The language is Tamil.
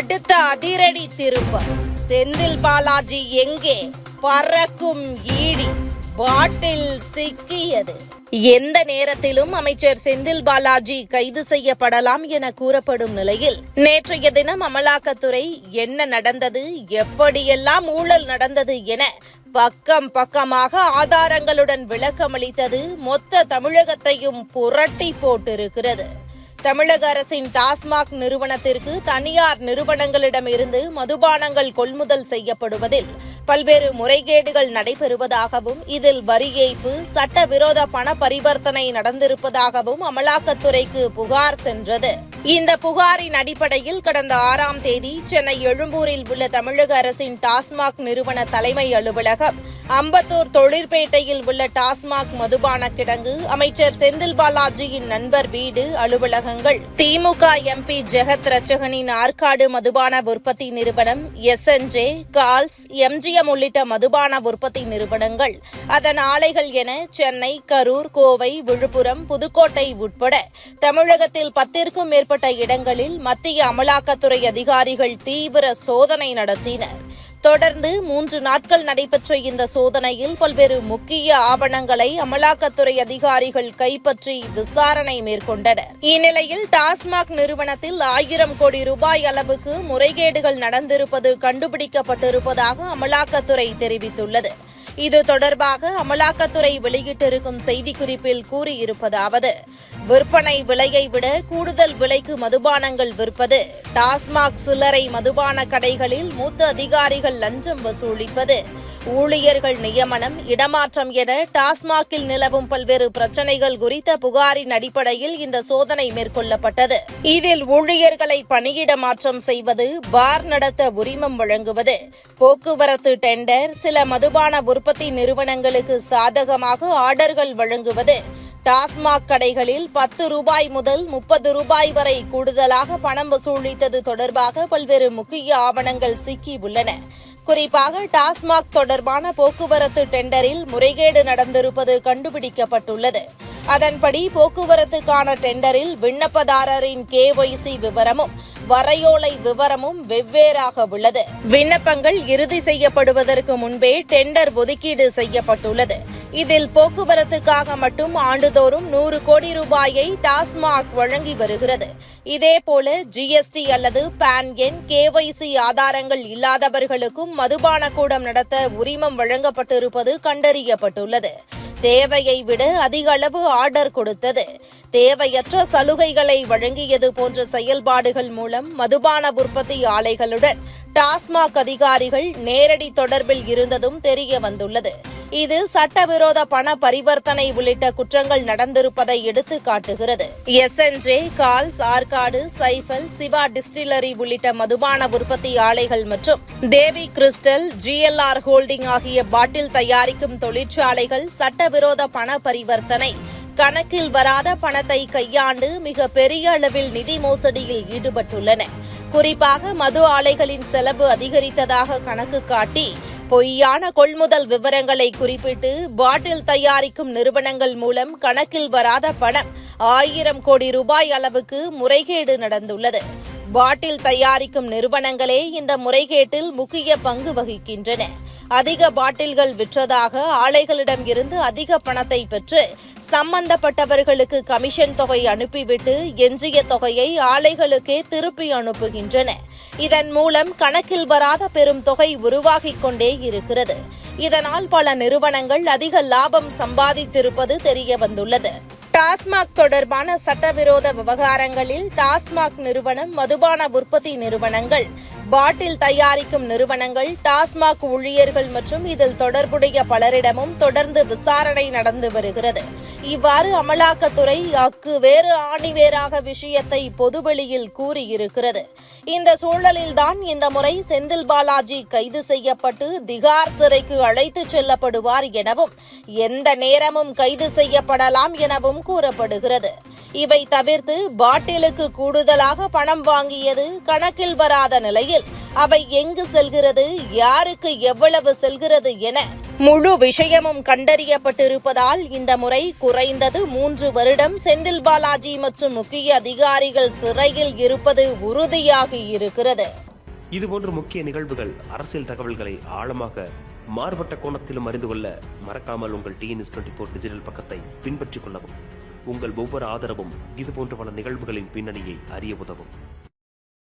அடுத்த அதிரடி திருப்பம். செந்தில் பாலாஜி எங்கே? பறக்கும் ஈடி. பாட்டில் சிக்கியது. எந்த நேரத்திலும் அமைச்சர் செந்தில் பாலாஜி கைது செய்யப்படலாம் என கூறப்படும் நிலையில் நேற்றைய தினம் அமலாக்கத்துறை என்ன நடந்தது எப்படியெல்லாம் ஊழல் நடந்தது என பக்கம் பக்கமாக ஆதாரங்களுடன் விளக்கமளித்தது மொத்த தமிழகத்தையும் புரட்டி போட்டிருக்கிறது. தமிழக அரசின் டாஸ்மாக் நிறுவனத்திற்கு தனியார் நிறுவனங்களிடமிருந்து மதுபானங்கள் கொள்முதல் செய்யப்படுவதில் பல்வேறு முறைகேடுகள் நடைபெறுவதாகவும் இதில் வரி ஏய்ப்பு சட்டவிரோத பண பரிவர்த்தனை நடந்திருப்பதாகவும் அமலாக்கத்துறைக்கு புகார் சென்றது. இந்த புகாரின் அடிப்படையில் கடந்த ஆறாம் தேதி சென்னை எழும்பூரில் உள்ள தமிழக அரசின் டாஸ்மாக் நிறுவன தலைமை அலுவலகம் அம்பத்தூர் தொழிற்பேட்டையில் உள்ள டாஸ்மாக் மதுபான கிடங்கு அமைச்சர் செந்தில் பாலாஜியின் நண்பர் வீடு அலுவலகங்கள். திமுக எம்பி ஜெகத் ரச்சகனின் ஆற்காடு மதுபான உற்பத்தி நிறுவனம் எஸ்என்ஜே கால்ஸ் எம்ஜிஎம் உள்ளிட்ட மதுபான உற்பத்தி நிறுவனங்கள். அதன் ஆலைகள் என சென்னை கரூர் கோவை விழுப்புரம் புதுக்கோட்டை உட்பட தமிழகத்தில் பத்திற்கும் மேற்பட்ட இடங்களில் மத்திய அமலாக்கத்துறை அதிகாரிகள் தீவிர சோதனை நடத்தினர். தொடர்ந்து மூன்று நாட்கள் நடைபெற்ற இந்த சோதனையில் பல்வேறு முக்கிய ஆவணங்களை அமலாக்கத்துறை அதிகாரிகள் கைப்பற்றி விசாரணை மேற்கொண்டனர். இந்நிலையில் டாஸ்மாக் நிறுவனத்தில் ஆயிரம் கோடி ரூபாய் அளவுக்கு முறைகேடுகள் நடந்திருப்பது கண்டுபிடிக்கப்பட்டிருப்பதாக அமலாக்கத்துறை தெரிவித்துள்ளது. இது தொடர்பாக அமலாக்கத்துறை வெளியிட்டிருக்கும் செய்திக்குறிப்பில் கூறியிருப்பதாவது விற்பனை விலையை விட கூடுதல் விலைக்கு மதுபானங்கள் விற்பது டாஸ்மாக் சில்லறை மதுபான கடைகளில் மூத்த அதிகாரிகள் லஞ்சம் வசூலிப்பது ஊழியர்கள் நியமனம் இடமாற்றம் என டாஸ்மாகில் நிலவும் பல்வேறு பிரச்சனைகள் குறித்த புகாரின் அடிப்படையில் இந்த சோதனை மேற்கொள்ளப்பட்டது. இதில் ஊழியர்களை பணியிட மாற்றம் செய்வது பார் நடத்த உரிமம் வழங்குவது போக்குவரத்து டெண்டர் சில மதுபான உற்பத்தி நிறுவனங்களுக்கு சாதகமாக ஆர்டர்கள் வழங்குவது. டாஸ்மாக் கடைகளில் பத்து ரூபாய் முதல் முப்பது ரூபாய் வரை கூடுதலாக பணம் வசூலித்தது தொடர்பாக பல்வேறு முக்கிய ஆவணங்கள் சிக்கி உள்ளன. குறிப்பாக டாஸ்மாக் தொடர்பான போக்குவரத்து டெண்டரில் முறைகேடு நடந்திருப்பது கண்டுபிடிக்கப்பட்டுள்ளது. அதன்படி போக்குவரத்துக்கான டெண்டரில் விண்ணப்பதாரரின் கேஒய்சி விவரமும் வரையோலை விவரமும் வெவ்வேறாக உள்ளது. விண்ணப்பங்கள் இறுதி செய்யப்படுவதற்கு முன்பே டெண்டர் ஒதுக்கீடு செய்யப்பட்டுள்ளது. இதில் போக்குவரத்துக்காக மட்டும் ஆண்டுதோறும் நூறு கோடி ரூபாயை டாஸ்மாக் வழங்கி வருகிறது. இதேபோல ஜிஎஸ்டி அல்லது பான் எண் கேஒய்சி ஆதாரங்கள் இல்லாதவர்களுக்கும் மதுபான கூடம் நடத்த உரிமம் வழங்கப்பட்டிருப்பது கண்டறியப்பட்டுள்ளது. தேவையை விட அதிக அளவு ஆர்டர் கொடுத்தது. தேவையற்ற சலுகைகளை வழங்கியது போன்ற செயல்பாடுகள் மூலம் மதுபான உற்பத்தி ஆலைகளுடன் டாஸ்மாக் அதிகாரிகள் நேரடி தொடர்பில் இருந்ததும் தெரிய வந்துள்ளது. இது சட்டவிரோத பண பரிவர்த்தனை உள்ளிட்ட குற்றங்கள் நடந்திருப்பதை எடுத்து காட்டுகிறது. எஸ்என்ஜே கால்ஸ் ஆற்காடு சைஃபல் சிவா டிஸ்டிலரி உள்ளிட்ட மதுபான உற்பத்தி ஆலைகள் மற்றும் தேவி கிறிஸ்டல் ஜிஎல்ஆர் ஹோல்டிங் ஆகிய பாட்டில் தயாரிக்கும் தொழிற்சாலைகள் சட்டவிரோத பண பரிவர்த்தனை கணக்கில் வராத பணத்தை கையாண்டு மிக பெரிய அளவில் நிதி மோசடியில் ஈடுபட்டுள்ளன. குறிப்பாக மது ஆலைகளின் செலவு அதிகரித்ததாக கணக்கு காட்டி பொய்யான கொள்முதல் விவரங்களை குறிப்பிட்டு பாட்டில் தயாரிக்கும் நிறுவனங்கள் மூலம் கணக்கில் வராத பணம் ஆயிரம் கோடி ரூபாய் அளவுக்கு முறைகேடு நடந்துள்ளது. பாட்டில் தயாரிக்கும் நிறுவனங்களே இந்த முறைகேட்டில் முக்கிய பங்கு வகிக்கின்றன. அதிக பாட்டில்கள் விற்றதாக ஆலைகளிடம் இருந்து அதிக பணத்தை பெற்று சம்பந்தப்பட்டவர்களுக்கு கமிஷன் தொகை அனுப்பிவிட்டு எஞ்சிய தொகையை ஆலைகளுக்கே திருப்பி அனுப்புகின்றன. இதன் மூலம் கணக்கில் வராத பெரும் தொகை உருவாகிக் கொண்டே இருக்கிறது. இதனால் பல நிறுவனங்கள் அதிக லாபம் சம்பாதித்திருப்பது தெரிய வந்துள்ளது. டாஸ்மாக் தொடர்பான சட்டவிரோத விவகாரங்களில் டாஸ்மாக் நிறுவனம் மதுபான உற்பத்தி நிறுவனங்கள் பாட்டில் தயாரிக்கும் நிறுவனங்கள் டாஸ்மாக் ஊழியர்கள் மற்றும் இதில் தொடர்புடைய பலரிடமும் தொடர்ந்து விசாரணை நடந்து வருகிறது. இவ்வாறு அமலாக்கத்துறை அக்கு வேறு ஆணிவேராக விஷயத்தை பொதுவெளியில் கூறியிருக்கிறது. இந்த சூழலில்தான் இந்த முறை செந்தில் பாலாஜி கைது செய்யப்பட்டு திகார் சிறைக்கு அழைத்துச் செல்லப்படுவார் எனவும் எந்த நேரமும் கைது செய்யப்படலாம் எனவும் கூறப்படுகிறது. இவை தவிர்த்து பாட்டிலுக்கு கூடுதலாக பணம் வாங்கியது கணக்கில் வராத நிலையில் நிலையில் அவை எங்கு செல்கிறது யாருக்கு எவ்வளவு செல்கிறது என முழு விஷயமும் கண்டறியப்பட்டிருப்பதால் இந்த முறை குறைந்தது மூன்று வருடம் செந்தில் பாலாஜி மற்றும் முக்கிய அதிகாரிகள் சிறையில் இருப்பது உறுதியாகி இருக்கிறது. இதுபோன்ற முக்கிய நிகழ்வுகள் அரசியல் தகவல்களை ஆழமாக மாறுபட்ட கோணத்திலும் அறிந்து கொள்ள மறக்காமல் உங்கள் டிஎன்எஸ் டுவெண்ட்டி ஃபோர் டிஜிட்டல் பக்கத்தை பின்பற்றிக் கொள்ளவும். உங்கள் ஒவ்வொரு ஆதரவும் இதுபோன்ற பல நிகழ்வுகளின் பின்னணியை அறிய உதவும்.